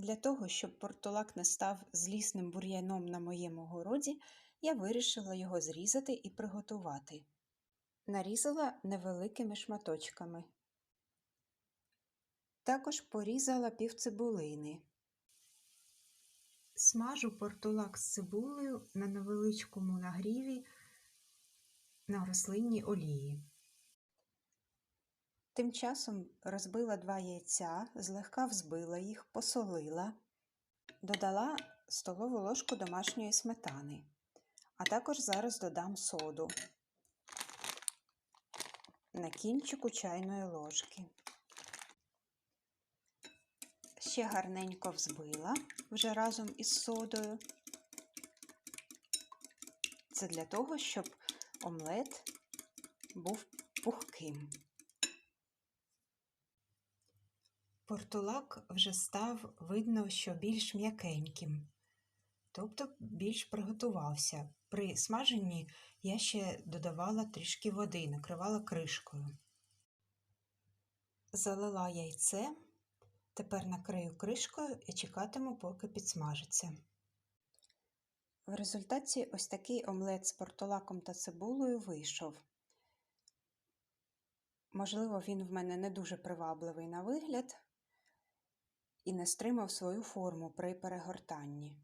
Для того, щоб портулак не став злісним бур'яном на моєму городі, я вирішила його зрізати і приготувати. Нарізала невеликими шматочками. Також порізала півцибулини. Смажу портулак з цибулею на невеличкому нагріві на рослинній олії. Тим часом розбила два яйця, злегка взбила їх, посолила, додала столову ложку домашньої сметани, а також зараз додам соду на кінчику чайної ложки. Ще гарненько взбила вже разом із содою. Це для того, щоб омлет був пухким. Портулак вже став видно, що більш м'якеньким, тобто більш приготувався. При смаженні я ще додавала трішки води, накривала кришкою. Залила яйце, тепер накрию кришкою і чекатиму, поки підсмажиться. В результаті ось такий омлет з портулаком та цибулею вийшов. Можливо, він в мене не дуже привабливий на вигляд і не стримав свою форму при перегортанні.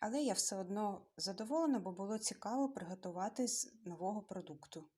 Але я все одно задоволена, бо було цікаво приготувати з нового продукту.